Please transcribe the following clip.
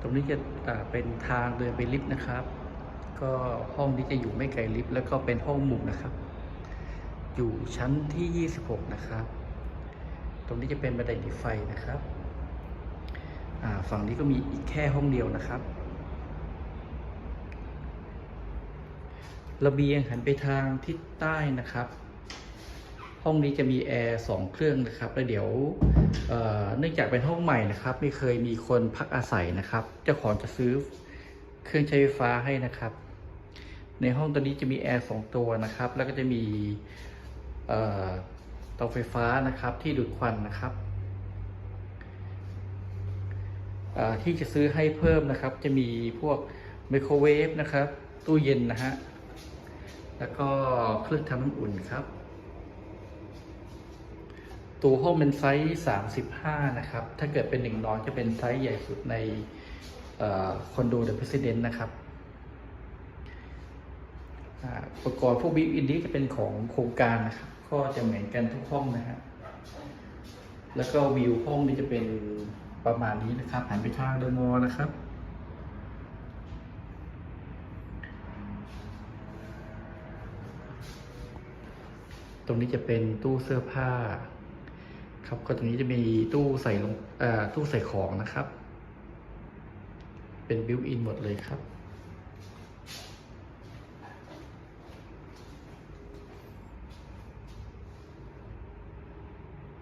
ตรงนี้จะเป็นทางเดินไปลิฟต์นะครับ ก็ห้องนี้จะอยู่ไม่ไกลลิฟต์แล้วก็เป็นห้องมุมนะครับ อยู่ชั้นที่ 26 นะครับ ตรงนี้จะเป็นบันไดหนีไฟนะครับฝั่งนี้ก็มีอีกแค่ห้องเดียวนะครับระเบียงหันไปทางทิศใต้นะครับ ห้องนี้จะมีแอร์สองเครื่องนะครับแล้วเดี๋ยวเนื่องจากเป็นห้องใหม่นะครับ ไม่เคยมีคนพักอาศัยนะครับ เจ้าของจะซื้อเครื่องใช้ไฟฟ้าให้นะครับ ในห้องตัวนี้จะมีแอร์สองตัวนะครับ แล้วก็จะมีเตาไฟฟ้านะครับที่ดูดควันนะครับที่จะซื้อให้เพิ่มนะครับ จะมีพวกไมโครเวฟนะครับ ตู้เย็นนะฮะ แล้วก็เครื่องทำน้ำอุ่นครับ ตัวห้องเป็นไซส์ 35 นะครับ ถ้าเกิดเป็นหนึ่งนอนจะเป็นไซส์ใหญ่สุดในคอนโดเดอะพรสิเดนต์นะครับอุปกรณ์พวกบิวอินนี้จะเป็นของโครงการนะครับ ก็จะเหมือนกันทุกห้องนะฮะแล้วก็วิวห้องนี้จะเป็นประมาณนี้นะครับหันไปทางเดอะมอลล์นะครับ ตรงนี้จะเป็นตู้เสื้อผ้า ครับก็ตรงนี้จะมีตู้ใส่ลงตู้ใส่ของนะครับ เป็นบิวอินหมดเลยครับ